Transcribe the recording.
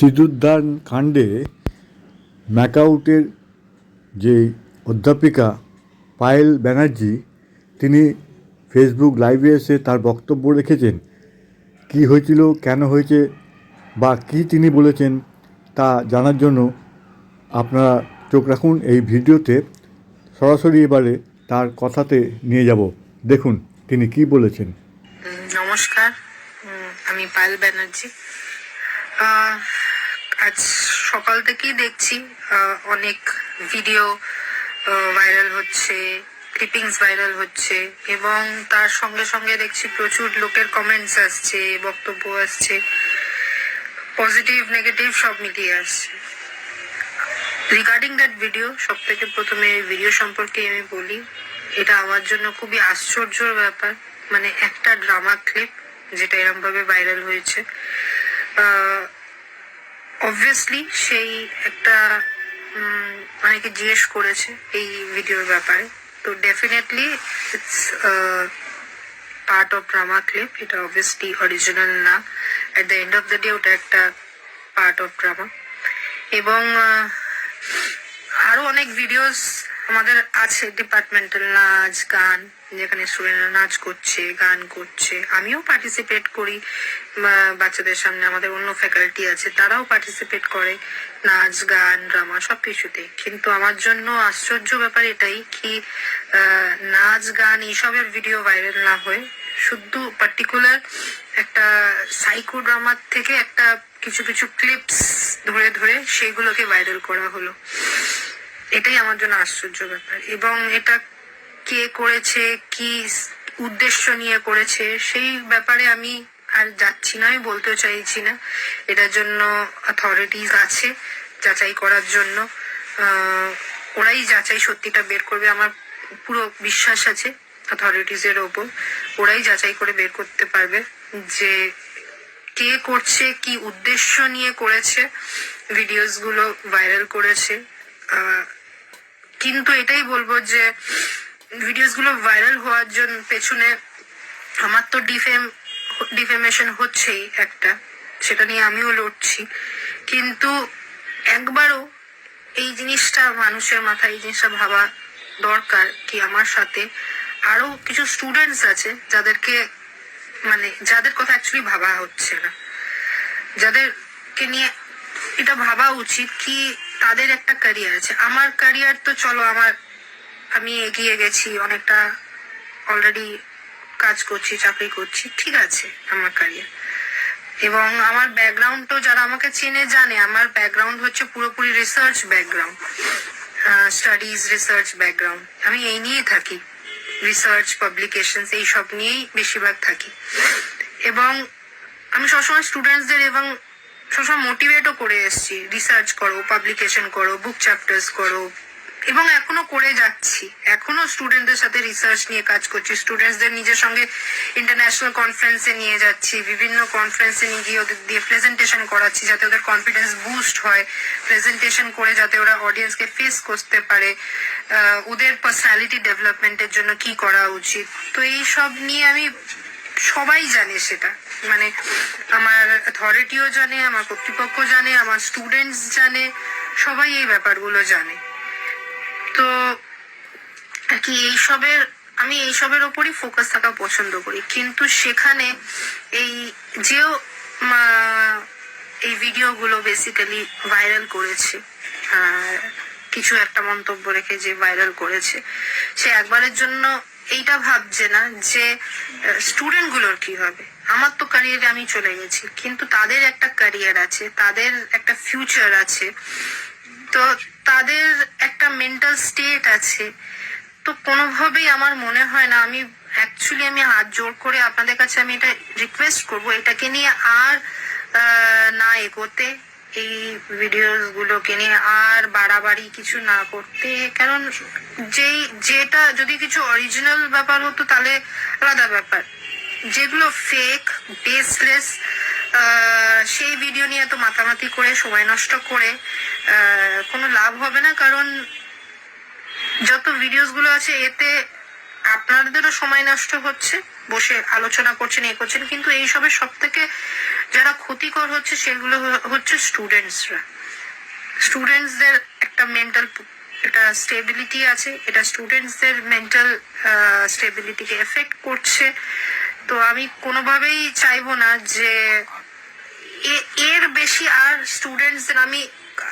সিঁদুরদান কাণ্ডে ম্যাকাউটের যে অধ্যাপিকা পায়েল ব্যানার্জি, তিনি ফেসবুক লাইভে এসে তার বক্তব্য রেখেছেন। কী হয়েছিল, কেন হয়েছে, বা কী তিনি বলেছেন, তা জানার জন্য আপনারা চোখ রাখুন এই ভিডিওতে। সরাসরি এবারে তার কথাতে নিয়ে যাব। দেখুন, তিনি কি বলেছেন। নমস্কার। আমি পায়েল ব্যানার্জি। আজ সকাল থেকেই দেখছি অনেক ভিডিও ভাইরাল হচ্ছে ক্লিপিংস ভাইরাল হচ্ছে এবং তার সঙ্গে সঙ্গে দেখছি প্রচুর লোকের কমেন্টস আসছে, বক্তব্য আসছে। পজিটিভ নেগেটিভ সব মিলিয়ে আসছে। রিগার্ডিং দ্যাট ভিডিও সব থেকে প্রথমে ভিডিও সম্পর্কে আমি বলি, এটা আমার জন্য খুবই আশ্চর্যর ব্যাপার। মানে একটা ড্রামা ক্লিপ যেটা এরম ভাবে ভাইরাল হয়েছে অবভিয়াসলি সেই একটা অনেকে জিজ্ঞেস করেছে এই ভিডিওর ব্যাপারে। তো definitely it's part of drama clip এটা অবভিয়াসলি অরিজিনাল না। At the end of the day ওটা একটা পার্ট অফ ড্রামা এবং আরও অনেক ভিডিওস আমাদের আছে ডিপার্টমেন্টাল নাচ, গান, যেখানে স্টুডেন্টরা নাচ করছে, গান করছে। আমিও পার্টিসিপেট করি বাচ্চাদের সামনে। আমাদের অন্য ফ্যাকাল্টি আছে, তারাও পার্টিসিপেট করে। নাচ, গান ড্রামা সব সবকিছুতে। কিন্তু আমার জন্য আশ্চর্য ব্যাপার এটাই কি নাচ, গান এইসবের ভিডিও ভাইরাল না হয়ে শুধু পার্টিকুলার একটা সাইকো ড্রামার থেকে একটা কিছু কিছু ক্লিপস ধরে ধরে সেগুলোকে ভাইরাল করা হলো। এটাই আমার জন্য আশ্চর্য ব্যাপার। এবং এটা কে করেছে, কি উদ্দেশ্য নিয়ে করেছে, সেই ব্যাপারে আমি আর যাচ্ছি না, আমি বলতেও চাইছি না। এটার জন্য অথরিটিস আছে যাচাই করার জন্য। ওরাই যাচাই সত্যিটা বের করবে, আমার পুরো বিশ্বাস আছে অথরিটিস এর ওপর। ওরাই যাচাই করে বের করতে পারবে যে কে করছে, কি উদ্দেশ্য নিয়ে করেছে। ভিডিওসগুলো ভাইরাল করেছে। কিন্তু এটাই বলব যে ভিডিওসগুলো ভাইরাল হওয়ার জন্য পেছনে আমার তো ডিফেম ডিফেমেশন হচ্ছেই একটা। সেটা নিয়ে আমিও লড়ছি। কিন্তু একবারও এই জিনিসটা মানুষের মাথায়, এই জিনিসটা ভাবা দরকার কি আমার সাথে। আরও কিছু স্টুডেন্টস আছে যাদেরকে মানে যাদের কথা অ্যাকচুয়ালি ভাবা হচ্ছে না। যাদেরকে নিয়ে এটা ভাবা উচিত কি তাদের একটা ক্যারিয়ার আছে। আমার ক্যারিয়ার তো চলো, আমার, আমি এগিয়ে গেছি, অনেকটা অলরেডি কাজ করছি, চাকরি করছি, ঠিক আছে আমার ক্যারিয়ার এবং আমার ব্যাকগ্রাউন্ড তো যারা আমাকে চেনে, জানে, আমার ব্যাকগ্রাউন্ড হচ্ছে পুরোপুরি research background studies research background আমি এই নিয়েই থাকি রিসার্চ পাবলিকেশন এই সব নিয়েই বেশিরভাগ থাকি। এবং আমি সবসময় স্টুডেন্টসদের এবং সবসময় মোটিভেটও করে এসেছি। রিসার্চ করো পাবলিকেশন করো বুক চ্যাপ্টার্স করো। এবং এখনও করে যাচ্ছি। এখনও স্টুডেন্টদের সাথে রিসার্চ নিয়ে কাজ করছি। স্টুডেন্টসদের নিজের সঙ্গে ইন্টারন্যাশনাল কনফারেন্সে নিয়ে যাচ্ছি। বিভিন্ন কনফারেন্সে নিয়ে গিয়ে ওদের দিয়ে প্রেজেন্টেশন করাচ্ছি যাতে ওদের কনফিডেন্স বুস্ট হয়। প্রেজেন্টেশন করে যাতে ওরা অডিয়েন্সকে ফেস করতে পারে। ওদের পার্সোনালিটি ডেভেলপমেন্টের জন্য কি করা উচিত? তো এই সব নিয়ে আমি সবাই জানে সেটা। মানে আমার অথরিটিও জানে, আমার কর্তৃপক্ষ জানে, আমার স্টুডেন্টস জানে, সবাই এই ব্যাপারগুলো জানে। তো কি এইসবের আমি এইসবের ওপরই ফোকাস থাকা পছন্দ করি। কিন্তু সেখানে এই যেও এই ভিডিওগুলো বেসিক্যালি ভাইরাল করেছে। আর কিছু একটা মন্তব্য রেখে যে ভাইরাল করেছে। সে একবারের জন্য এইটা ভাবছে না যে স্টুডেন্টগুলোর কি হবে? আমার তো ক্যারিয়ারে আমি চলে গেছি, কিন্তু তাদের একটা ক্যারিয়ার আছে, তাদের একটা ফিউচার আছে। তো তাদের একটা মেন্টাল স্টেট আছে। তো কোনোভাবেই আমার মনে হয় না, আমি অ্যাকচুয়ালি আমি হাত জোর করে আপনাদের কাছে আমি এটা রিকোয়েস্ট করব, এটাকে নিয়ে আর না এগোতে। এই ভিডিওস গুলোকে নিয়ে আর বাড়াবাড়ি কিছু না করতে। কারণ যেই, যেটা যদি কিছু অরিজিনাল ব্যাপার হতো তাহলে আলাদা ব্যাপার। যেগুলো ফেক বেসলেস সেই ভিডিও নিয়ে এত মাতামাতি করে, সময় নষ্ট করে কোনো লাভ হবে না। কারণ যত ভিডিওসগুলো আছে, এতে আপনাদেরও সময় নষ্ট হচ্ছে। বসে আলোচনা করছেন, এ করছেন। কিন্তু এইসবের সব থেকে যারা ক্ষতিকর হচ্ছে সেগুলো হচ্ছে স্টুডেন্টসরা স্টুডেন্টসদের একটা মেন্টাল একটা স্টেবিলিটি আছে। এটা স্টুডেন্টসদের মেন্টাল স্টেবিলিটিকে এফেক্ট করছে। তো আমি কোনোভাবেই চাইব না যে এর বেশি আর স্টুডেন্টসদের আমি